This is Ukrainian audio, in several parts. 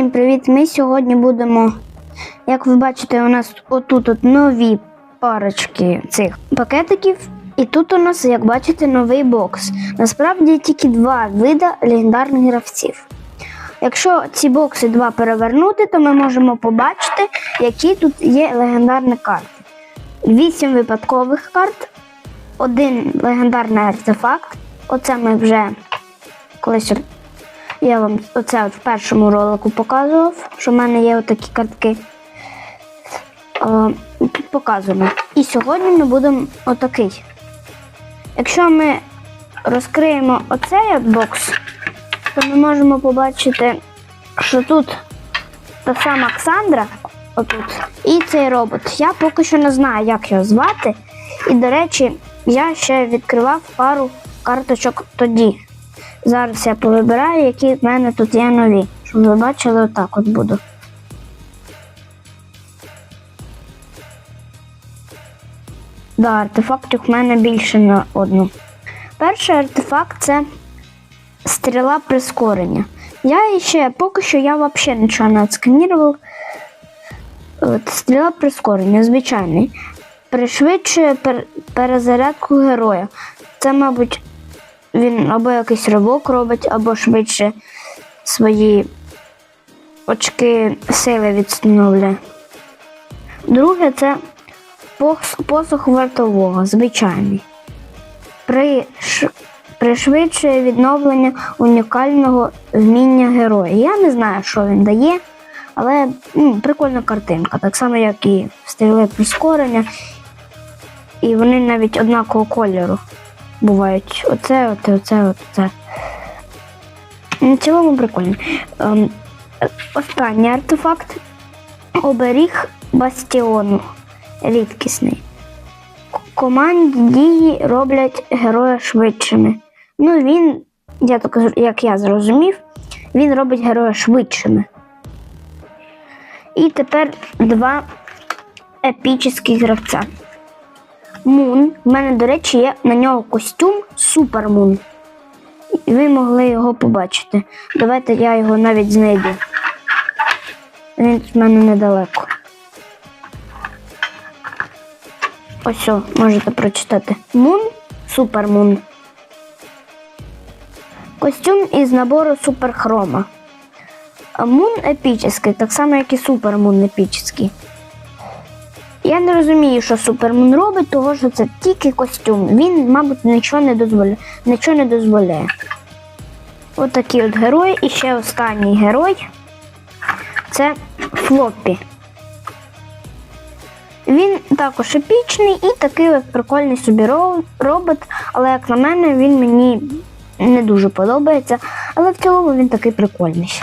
Всім привіт! Ми сьогодні будемо, як ви бачите, у нас отут от нові парочки цих пакетиків. І тут у нас, як бачите, новий бокс. Насправді тільки два вида легендарних гравців. Якщо ці бокси два перевернути, то ми можемо побачити, які тут є легендарні карти. Вісім випадкових карт, один легендарний артефакт. Оце ми вже колись я вам оце от в першому ролику показував, що в мене є отакі картки. Показуємо. І сьогодні ми будемо отакий. Якщо ми розкриємо оцей бокс, то ми можемо побачити, що тут та сама Ксандра, отут, і цей робот. Я поки що не знаю, як його звати. І, до речі, я ще відкривав пару карточок тоді. Зараз я повибираю, які в мене тут є нові. Щоб ви бачили, отак от буду. Да, артефактів в мене більше на одну. Перший артефакт це стріла прискорення. Я ще поки що я взагалі нічого не отсканірував. От, стріла прискорення, звичайний. Пришвидшує пер- перезарядку героя. Це, мабуть, він або якийсь ривок робить, або швидше свої очки сили відстановлює. Друге це пос- посох вартового, звичайний. При, ш- пришвидшує відновлення унікального вміння героя. Я не знаю, що він дає, але ну, прикольна картинка, так само, як і стріли прискорення. І вони навіть однакового кольору бувають. Оце, оце, оце, оце. В цілому прикольно. Ем, останній артефакт оберіг бастіону. Рідкісний. Команді дії роблять героя швидшими. Ну, він, я так, як я зрозумів, він робить героя швидшими. І тепер два епічні гравця. Мун. У мене, до речі, є на нього костюм Супер Мун. І ви могли його побачити. Давайте я його навіть знайду. Він в мене недалеко. Ось, о, можете прочитати. Мун Супер Мун. Костюм із набору Суперхрома. Мун епічний, так само, як і Супер Мун епічний. Я не розумію, що Супермун робить, того що це тільки костюм. Він, мабуть, нічого не дозволяє. Нічого не дозволяє. От такі от герої. І ще останній герой це Флоппі. Він також епічний і такий от прикольний собі робот, але як на мене, він мені не дуже подобається. Але в цілому він такий прикольний.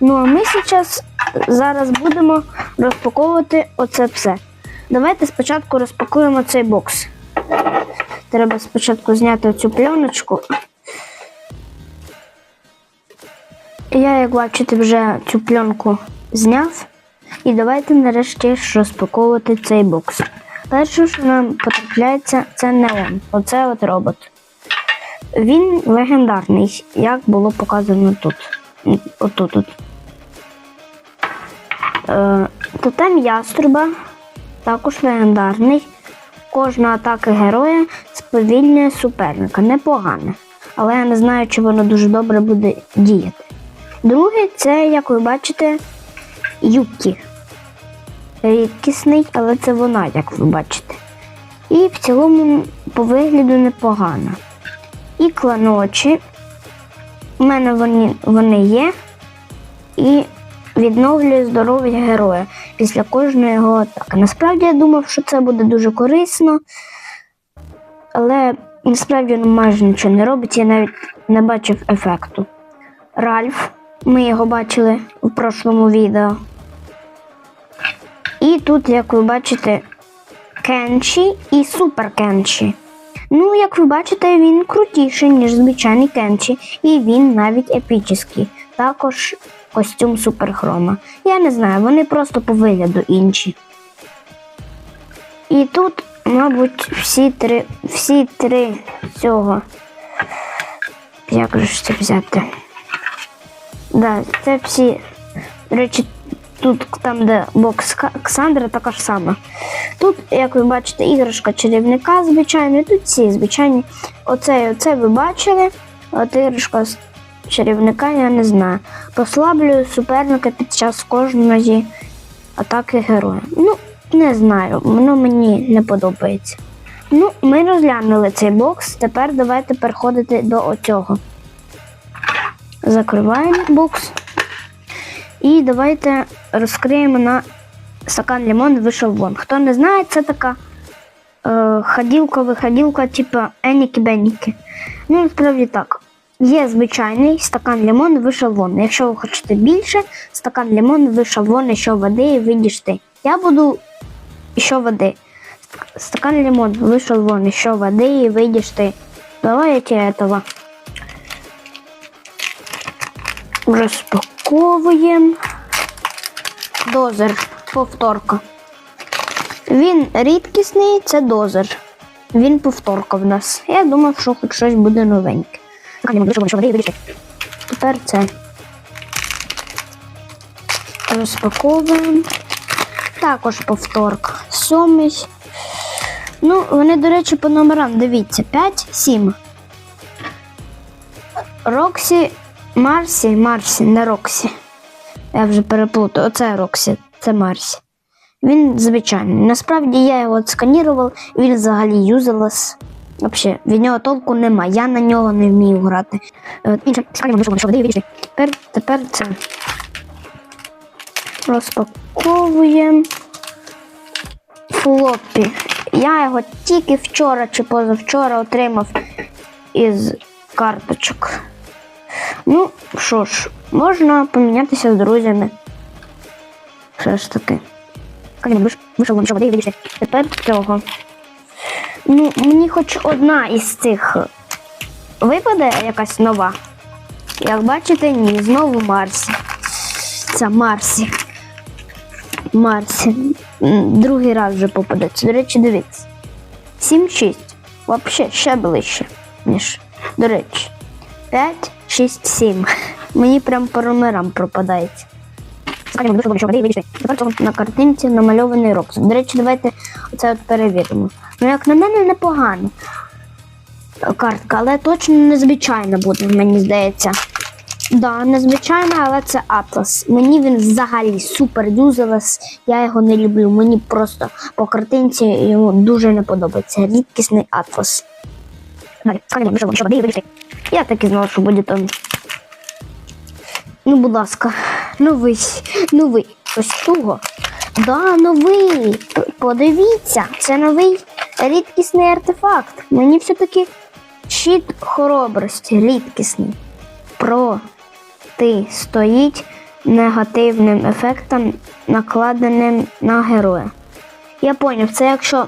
Ну а ми зараз зараз будемо розпаковувати оце все. Давайте спочатку розпакуємо цей бокс. Треба спочатку зняти цю пленочку. Я, як бачите, вже цю пленку зняв. І давайте нарешті розпаковувати цей бокс. Перше, що нам потрапляється, це неон. Оце от робот. Він легендарний, як було показано тут. Отут. -от. Е, Тотем яструба також легендарний. Кожна атака героя сповільнює суперника. Непогане. Але я не знаю, чи воно дуже добре буде діяти. Другий це, як ви бачите, Юкі. Рідкісний, але це вона, як ви бачите. І в цілому по вигляду непогано. І кланочі. У мене вони, вони є. І відновлює здоров'я героя після кожної його атаки. Насправді я думав, що це буде дуже корисно, але насправді він майже нічого не робить, я навіть не бачив ефекту. Ральф, ми його бачили в прошлому відео. І тут, як ви бачите, Кенші і Супер Кенші. Ну, як ви бачите, він крутіший, ніж звичайний Кенші, і він навіть епічний. Також костюм суперхрома. Я не знаю, вони просто по вигляду інші. І тут, мабуть, всі три, всі три цього. Як же це взяти? Да, це всі речі, тут там, де бокс Ксандра, така ж сама. Тут, як ви бачите, іграшка чарівника звичайно, тут ці звичайні. Оце і оце ви бачили. От іграшка чарівника я не знаю. Послаблюю суперника під час кожної атаки героя. Ну, не знаю, воно мені не подобається. Ну, ми розглянули цей бокс. Тепер давайте переходити до оцього. Закриваємо бокс. І давайте розкриємо на стакан лимон вийшов вон. Хто не знає, це така е, ходілка-виходілка, типу еніки-беніки. Ну, насправді так. Є звичайний стакан лимон вийшов вон. Якщо ви хочете більше, стакан лимон вийшов вон, що води і вийдеш ти. Я буду ще води. Стакан лимон вийшов вон, і що води і вийдеш ти. Давайте этого. Розпаковуємо. Дозер. Повторка. Він рідкісний, це дозер. Він повторка в нас. Я думав, що хоч щось буде новеньке. Тепер це. Розпаковуємо. Також повторка. Сьомий. Ну, вони, до речі, по номерам. Дивіться, 5, 7. Роксі, Марсі, Марсі, не Роксі. Я вже переплутаю. Оце Роксі, це Марсі. Він звичайний. Насправді я його сканірував, він взагалі юзалес. Взагалі, від нього толку нема. Я на нього не вмію грати. Е, Інше, що води вийшли. Тепер, тепер це. Розпаковуємо. Флоппі. Я його тільки вчора чи позавчора отримав із карточок. Ну, що ж, можна помінятися з друзями. Все ж таки. Вийшов вон, що води. Тепер цього. Ну, мені хоч одна із цих випаде якась нова. Як бачите, ні, знову Марсі. Це Марсі. Марсі. Другий раз вже попадеться. До речі, дивіться. 7-6. Взагалі ще ближче, ніж. До речі. 5, 6, 7. Мені прям по номерам пропадається. Скажімо, вийшов, що води вийшли. Тепер на картинці намальований Роксон. До речі, давайте оце от перевіримо. Ну, як на мене, непогано картка, але точно незвичайна буде, мені здається. Да, незвичайна, але це Атлас. Мені він взагалі супер юзалес. Я його не люблю. Мені просто по картинці йому дуже не подобається. Рідкісний Атлас. Я так і знала, що буде там. Ну, будь ласка, новий, новий. Ось. Да, новий. Подивіться, це новий рідкісний артефакт. Мені все-таки щит хоробрості рідкісний. Протистоїть негативним ефектам, накладеним на героя. Я поняв, це якщо.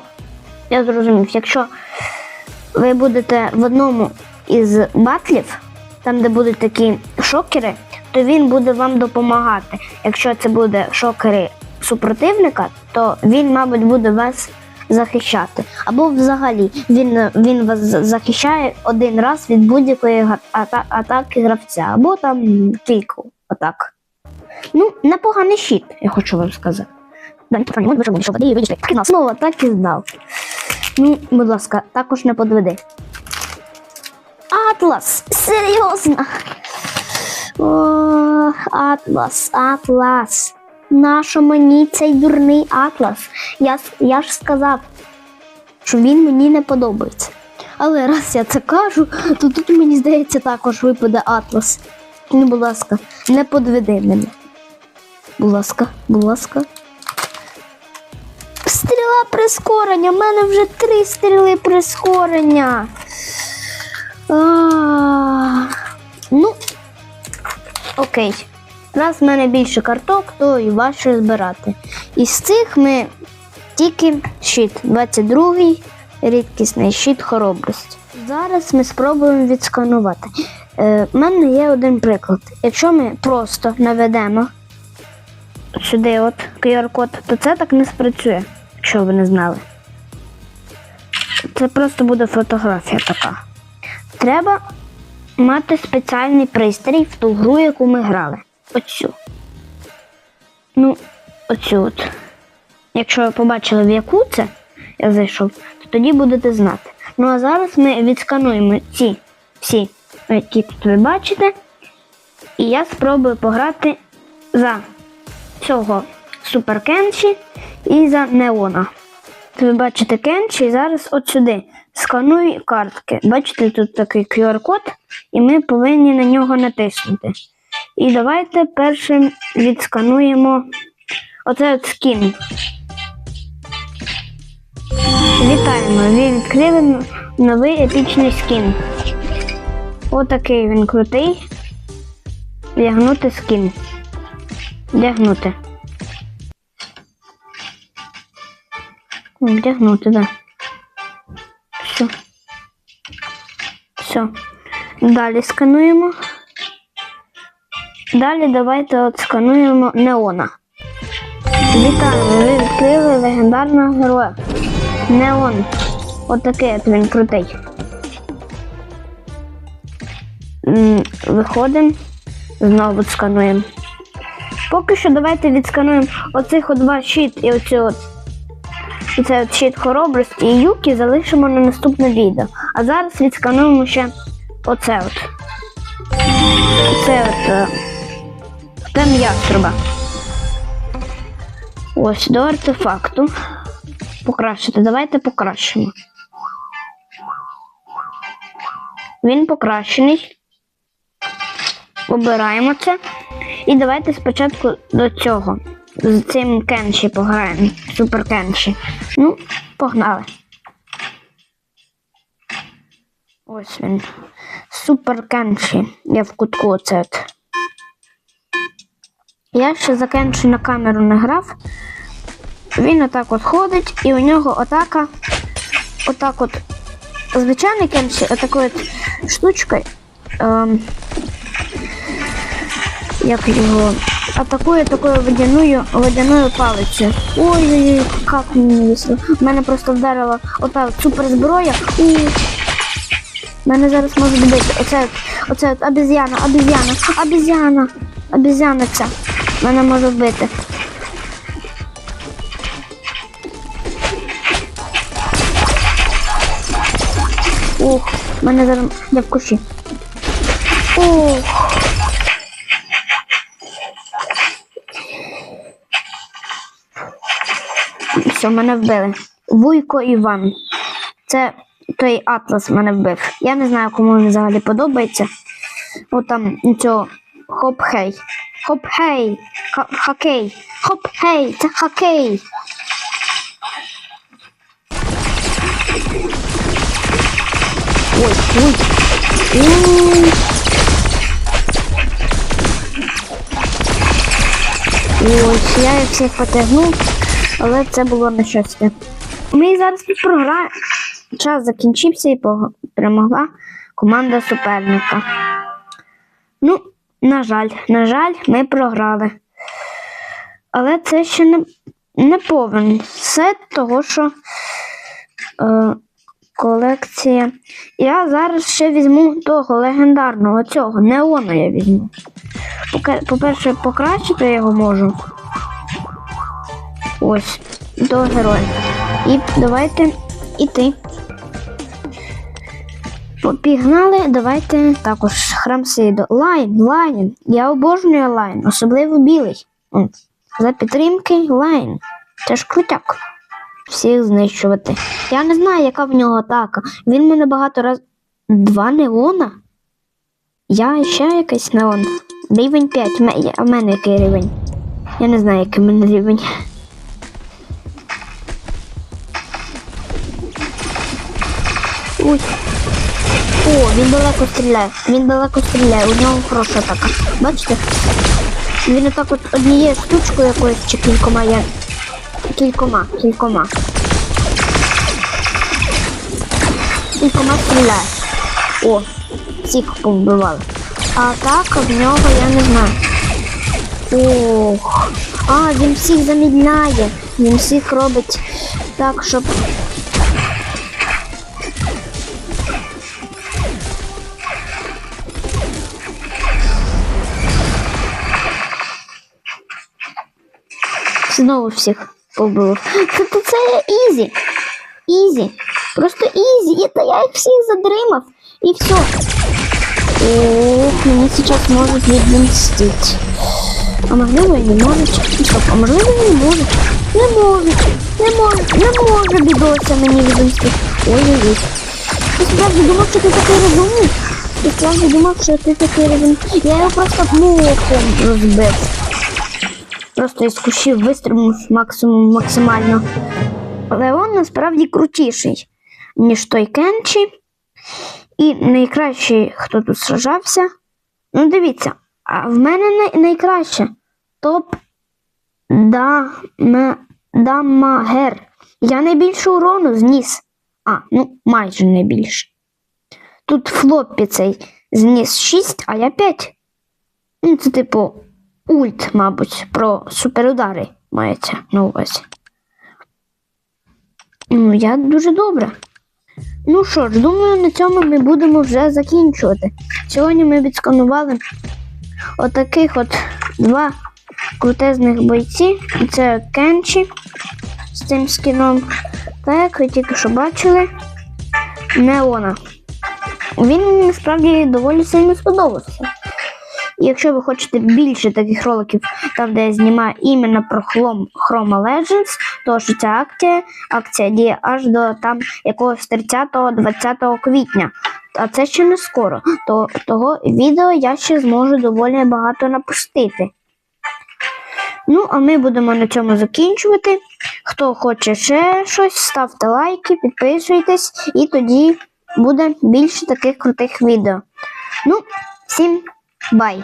Я зрозумів, якщо ви будете в одному із батлів, там, де будуть такі шокери, то він буде вам допомагати. Якщо це буде шокери супротивника, то він, мабуть, буде вас захищати. Або взагалі він, він вас захищає один раз від будь-якої ата- атаки гравця, або там кілька атак. Ну, непоганий щит, я хочу вам сказати. Знову так і знав. Ну, будь ласка, також не подведи. Атлас! Серйозно! О, Атлас, Атлас. Нащо мені цей дурний Атлас? Я, я ж сказав, що він мені не подобається. Але раз я це кажу, то тут мені здається також випаде Атлас. Ну, будь ласка, не подведи мене. Будь ласка, будь ласка. Стріла прискорення. У мене вже три стріли прискорення. А, ну, окей. Раз в мене більше карток, то і важче збирати. Із цих ми тільки щит 22-й, рідкісний щит хоробрості. Зараз ми спробуємо відсканувати. Е, У мене є один приклад. Якщо ми просто наведемо сюди от QR-код, то це так не спрацює, якщо ви не знали. Це просто буде фотографія така. Треба мати спеціальний пристрій в ту гру, яку ми грали. Оцю. Ну, оцю от. Якщо ви побачили, в яку це я зайшов, то тоді будете знати. Ну а зараз ми відскануємо ці всі, які тут ви бачите. І я спробую пограти за цього Супер Кенші і за Неона. Ви бачите Кенші і зараз от сюди сканую картки. Бачите, тут такий QR-код, і ми повинні на нього натиснути. І давайте першим відскануємо оцей от скін. Вітаємо! Ви відкрили новий епічний скін. Отакий він крутий. Вдягнути скін. Вдягнути. Вдягнути, так. Да. Все. Все. Далі скануємо. Далі давайте от скануємо Неона. Вітаю, ви відкрили легендарного героя. Неон. Отакий от він крутий. Виходимо. Знову скануємо. Поки що давайте відскануємо оцих от два щит і оцю от. Цей от щит хоробрості і юки залишимо на наступне відео. А зараз відскануємо ще оце от. Оце от. е, Там ястреба. Ось до артефакту. Покращити. Давайте покращимо. Він покращений. Обираємо це. І давайте спочатку до цього. З цим кенші пограємо. Супер кенші. Ну, погнали. Ось він. Супер кенші. Я в кутку оце. Я ще за кенші на камеру не грав. Він отак от ходить, і у нього атака. Отак от. Звичайний кенші, отакою от штучкою. Ем, як його атакує такою водяною водяною палицею. Ой-ой-ой, як мені весело. Мене просто вдарила ота суперзброя. У мене зараз може бити. Оце, оце обезьяна, обезьяна, обезьяна, обезьяна ця. Мене може вбити. Ух, мене зараз я в кущі. Все, мене вбили. Вуйко Іван. Це той Атлас мене вбив. Я не знаю, кому він взагалі подобається. О, там цього хоп-хей. Хоп-хей. Хокей. Хоп-хей. Це хокей. Ой, ой. Ой. Ось, я їх всіх потягнув, але це було нещастя. Ми зараз програємо. Час закінчився і перемогла команда суперника. Ну, на жаль, на жаль, ми програли. Але це ще не, не повен сет того, що е, колекція. Я зараз ще візьму того легендарного цього, неону я візьму. По-перше, покращити його можу. Ось, до героя. І давайте іти. Пігнали, давайте також храм Сидо. Лайн, лайн. Я обожнюю лайн, особливо білий. За підтримки лайн. Це ж крутяк. Всіх знищувати. Я не знаю, яка в нього атака. Він мене багато раз. Два неона? Я ще якийсь неон. Рівень 5. Ме- я- А в мене який рівень? Я не знаю, який в мене рівень. Ой. О, він далеко стріляє. Він далеко стріляє. У нього хороша атака. Бачите? Він отак от однією штучкою якоюсь чи кількома я. Кількома, кількома. Кількома стріляє. О, всіх повбивали. А атака в нього я не знаю. Ох. А, він всіх замідляє. Він всіх робить так, щоб. Знову всіх побив. Це, це, це ізі. Ізі. Просто ізі. Та я їх всіх задримав. І все. Ох, мені зараз можуть відмістити. А можливо і не можуть. Стоп, а можливо і не можуть. Не можуть. Не можуть. Не може бідося мені відмістити. Ой-ой-ой. Я справді думав, що ти такий розумний. Я справді думав, що ти такий розумний. Я його просто мохом розбив. Просто із кущів вистрибнув максимум максимально. Леон насправді крутіший, ніж той Кенчі. І найкращий, хто тут сражався. Ну, дивіться, а в мене най- найкраще топ Дамагер. Я найбільше урону зніс. А, ну майже найбільше. Тут флоппі цей зніс 6, а я 5. Ну, це типу ульт, мабуть, про суперудари мається на увазі. Ну, я дуже добре. Ну що ж, думаю, на цьому ми будемо вже закінчувати. Сьогодні ми відсканували отаких от два крутезних бойці. Це Кенчі з цим скіном. Та як ви тільки що бачили, Неона. Він мені насправді доволі сильно сподобався. Якщо ви хочете більше таких роликів, там де я знімаю іменно про Chroma Legends, то що ця акція, акція діє аж до там якогось 30-20 квітня. А це ще не скоро. То того відео я ще зможу доволі багато напустити. Ну, а ми будемо на цьому закінчувати. Хто хоче ще щось, ставте лайки, підписуйтесь, і тоді буде більше таких крутих відео. Ну, всім Bye.